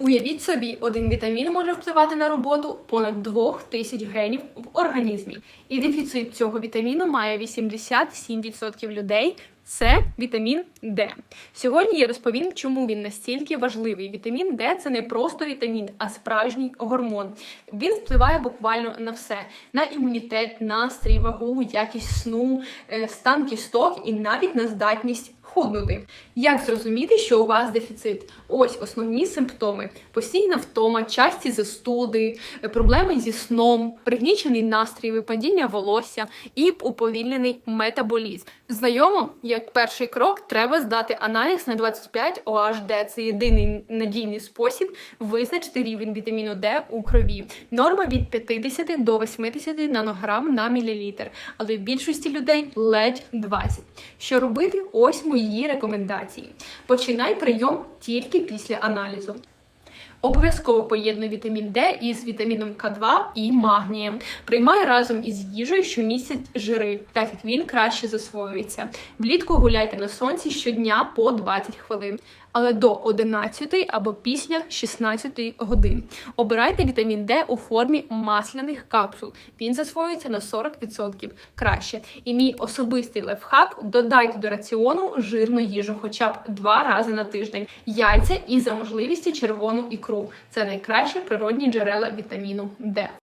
Уявіть собі, один вітамін може впливати на роботу понад 2000 генів в організмі. І дефіцит цього вітаміну має 87% людей. Це вітамін Д. Сьогодні я розповім, чому він настільки важливий. Вітамін Д це не просто вітамін, а справжній гормон. Він впливає буквально на все: на імунітет, настрій, вагу, якість сну, е, стан кісток і навіть на здатність худнути. Як зрозуміти, що у вас дефіцит? Ось основні симптоми: постійна втома, часті застуди, е, проблеми зі сном, пригнічений настрій, випадіння волосся і уповільнений метаболізм. Знайомо, як перший крок, треба здати аналіз на 25 OHD. Це єдиний надійний спосіб визначити рівень вітаміну Д у крові. Норма від 50 до 80 нанограм на мілілітр, але в більшості людей ледь 20. Що робити? Ось мої рекомендації. Починай прийом тільки після аналізу. Обов'язково поєднуй вітамін Д із вітаміном К2 і магнієм. Приймай разом із їжею, що містять жири, так як він краще засвоюється. Влітку гуляйте на сонці щодня по 20 хвилин, але до 11 або після 16 годин. Обирайте вітамін Д у формі масляних капсул. Він засвоюється на 40% краще. І мій особистий лайфхак – додайте до раціону жирну їжу, хоча б два рази на тиждень. Яйця і за можливості червону ікру. Це найкращі природні джерела вітаміну Д.